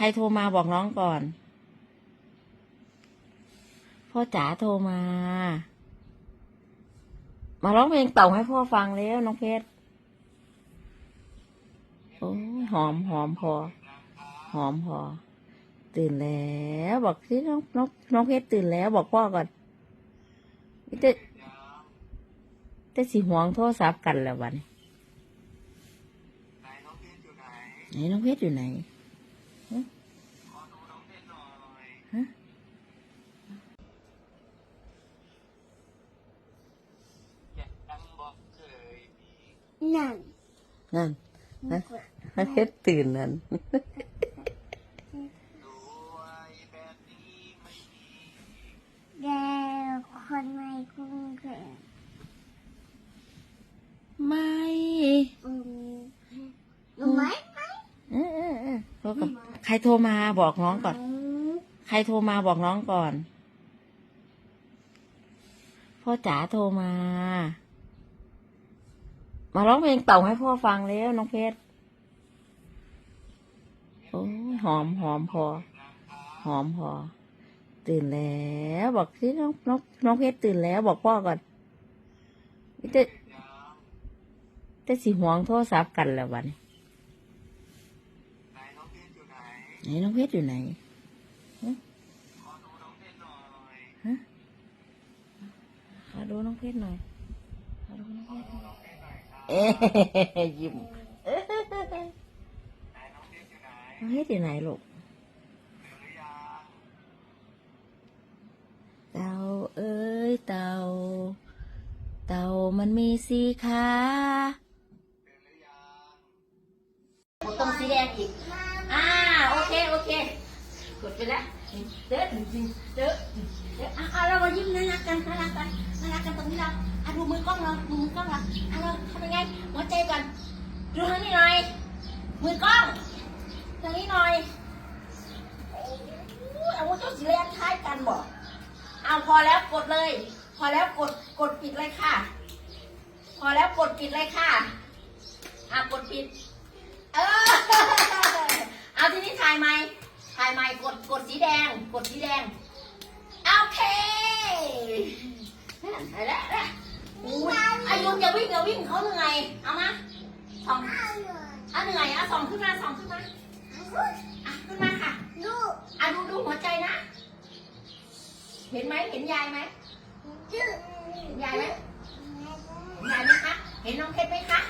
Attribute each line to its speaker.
Speaker 1: ครโทรมาบอกน้องก่อน พ่อจ๋าโทรมา มาร้องเพลงเต่าให้พ่อฟังแล้วน้องเพชรโอ้ยหอมหอมพอ หอมพอ ตื่นแล้วบอกที่น้องน้องน้องเพชรตื่นแล้วบอกพ่อก่อนแต่แต่สีห่วงโทรศัพท์กันแล้ววัน
Speaker 2: ไหนน้องเพชรอยู่ไหน
Speaker 1: ฮะ
Speaker 2: อยากดังบอกเคยมี
Speaker 3: นั่น
Speaker 1: นั่นนะน้องเพชรตื่นนั่น
Speaker 2: รวยแบบนี้ไม่มี
Speaker 3: แกคนไม่คุ้นเคย
Speaker 1: ไม่
Speaker 3: อืมรู้ไหมไหม
Speaker 1: เออเออเออโทรกับใค รโทรมาบอกน้องก่อน ใครโทรมาบอกน้องก่อน พ่อจ๋าโทรมา มาร้องเพลงเต่าให้พ่อฟังแล้วน้องเพชรโอ้ยหอมหอมพอ หอมพอ ตื่นแล้วบอกที่น้องน้องน้องเพชรตื่นแล้วบอกพ่อก่อนแต่แต่สีห่วงโทรศัพท์กันแล้ววันนี้
Speaker 2: ไหนน้องเพชรอยู่ไห น
Speaker 1: ไหนน้องเพชรอยู่ไหน
Speaker 2: ขอดูน้องเพชรหน่อย
Speaker 1: ขอดูน้องเพชรหน่อยขอดูน้องเพชรหน่อย
Speaker 2: น้องเพชรหน่อยครับ
Speaker 1: เอ๊ะยิ้มเอ๊ะ
Speaker 2: ไหนน้องเพชรอยู่ไหน
Speaker 1: น้องเพชรอยู่ไหนลูก
Speaker 2: ตื่นหรือยัง
Speaker 1: เต่าเอ้ยเต่า เต่ามันมีสีขา
Speaker 2: ตื่นหรือยัง
Speaker 1: ตรงสีแดงอีกอ่าโอ เคโอเคกดไปแล้วเด้อจริงๆเด้อเด้ออะเอาเรามายิ้มน่ารักกันน่ารักกันน่ารักกันตรงนี้เราอะดูมือกล้องเราดูมือกล้องเราอะเราทำยังไงหัวใจก่อนดูทางนี้หน่อยมือกล้องทางนี้หน่อยอ้ยเอาว่าเจ้าสีแดงคล้ายกันบอกเอาพอแล้วกดเลย พอแล้วกดกดปิดเลยค่ะ พอแล้วกดปิดเลยค่ะอะกดปิด เออ เอายใหม่ถ่ายใหม่กดกดสีแดง กดสีแดง โอเคไปแล้วไปแล้วอุ้ยอายุอย่าวิ่งอย่าวิ่งเขาเหนื่อย เอามาสองอะเหนื่อยอะสองขึ้นมาสองขึ้นมาอะขึ้นมาค่ะ
Speaker 3: ดู
Speaker 1: อะดูดูหัวใจนะ เห็นไหมเห็นยายไหม
Speaker 3: ดื้อ
Speaker 1: เห็นยายไหมเห็นยายไหมคะ เห็นน้องเพชรไหมคะ